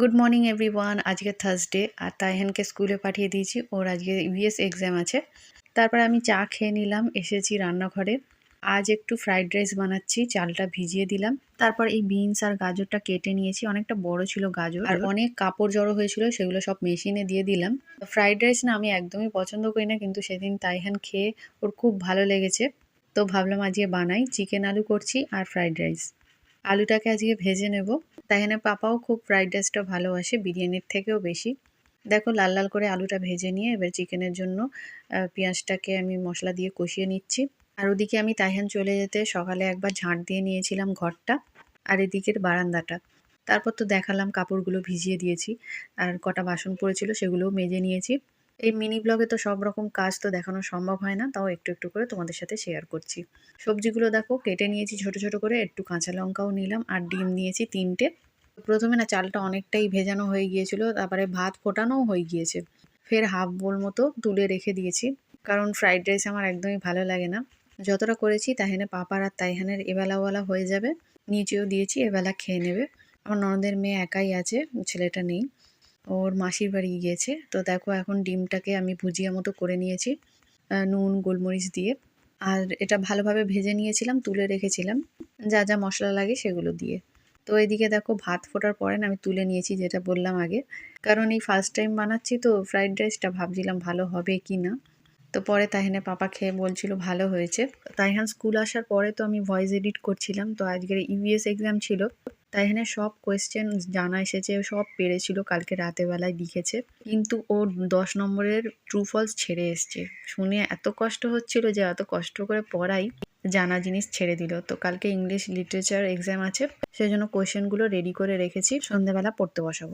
Good morning everyone আজকে Thursday আর তাইহানকে স্কুলে পাঠিয়ে দিয়েছি। ওর আজকে ইউএস এক্সাম আছে। তারপরে আমি চা খেয়ে নিলাম, এসেছি রান্নাঘরে। আজ একটু ফ্রাইড রাইস বানাচ্ছি, চালটা ভিজিয়ে দিলাম। তারপর এই বিনস আর গাজরটা কেটে নিয়েছি। অনেকটা বড় ছিল গাজর। আর অনেক কাপড় জড়ো হয়েছিল, সেগুলো সব মেশিনে দিয়ে দিলাম। ফ্রাইড রাইস না আমি একদমই পছন্দ করি না, কিন্তু সেদিন তাইহান খেয়ে ওর খুব ভালো লেগেছে। তো ভাবলাম আজকে বানাই। চিকেন আলু করছি আর ফ্রাইড রাইস আলুটাকে আজকে ভেজে নেব। তাইহানের পাপাও খুব ফ্রাইড রাইসটা ভালোবাসে, বিরিয়ানির থেকেও বেশি। দেখো লাল লাল করে আলুটা ভেজে নিয়ে এবার চিকেনের জন্য পেঁয়াজটাকে আমি মশলা দিয়ে কষিয়ে নিচ্ছি। আর ওদিকে আমি তাইহান চলে যেতে সকালে একবার ঝাঁট দিয়ে নিয়েছিলাম ঘরটা আর এদিকের বারান্দাটা। তারপর তো দেখালাম কাপড়গুলো ভিজিয়ে দিয়েছি, আর কটা বাসন পড়েছিল সেগুলোও মেজে নিয়েছি। এই মিনি ব্লগে তো সব রকম কাজ তো দেখানো সম্ভব হয় না, তাও একটু একটু করে তোমাদের সাথে শেয়ার করছি। সবজিগুলো দেখো, কেটে নিয়েছি ছোট ছোট করে, একটু কাঁচা লঙ্কাও নিলাম আর ডিম নিয়েছি তিনটে। প্রথমে না চালটা অনেকটাই ভেজানো হয়ে গিয়েছিল, তারপরে ভাত ফোটানোও হয়ে গিয়েছে। ফের হাফ বোল মতো তুলে রেখে দিয়েছি, কারণ ফ্রাইড রাইস আমার একদমই ভালো লাগে না। যতটা করেছি তাহেনে পাপার আর তাইহানের এবেলাওয়ালা হয়ে যাবে, নিচেও দিয়েছি, এবেলা খেয়ে নেবে। আমার ননদের মেয়ে একাই আছে, ছেলেটা নেই। ওর মাসির বাড়ি গিয়েছে। তো দেখো এখন ডিমটাকে আমি ভুজিয়া মতো করে নিয়েছি নুন, গোলমরিচ দিয়ে। আর এটা ভালোভাবে ভেজে নিয়েছিলাম, তুলে রেখেছিলাম। যা যা মশলা লাগে সেগুলো দিয়ে। তো এদিকে দেখো ভাত ফোটার পরে আমি তুলে নিয়েছি যেটা বললাম আগে। কারণ এই ফার্স্ট টাইম বানাচ্ছি তো ফ্রাইড রাইসটা ভাবছিলাম ভালো হবে কি না। তো পরে তাহিনে পাপা খেয়ে বলছিল ভালো হয়েছে। তাইহান স্কুল আসার পরে তো আমি ভয়েস এডিট করছিলাম। তো আজকের ইউএস এক্সাম ছিল। তাইহানের সব কোয়েশ্চেন জানা এসেছে, সব পেরেছিল, কালকে রাতে বেলায় লিখেছে। কিন্তু ও দশ নম্বরের ট্রু ফলস ছেড়ে এসছে। শুনে এত কষ্ট হচ্ছিল যে এত কষ্ট করে পড়াই, জানা জিনিস ছেড়ে দিল। তো কালকে ইংলিশ লিটারেচার এক্সাম আছে সেই সেজন্য কোয়েশ্চেনগুলো রেডি করে রেখেছি। সন্ধ্যেবেলা পড়তে বসাবো।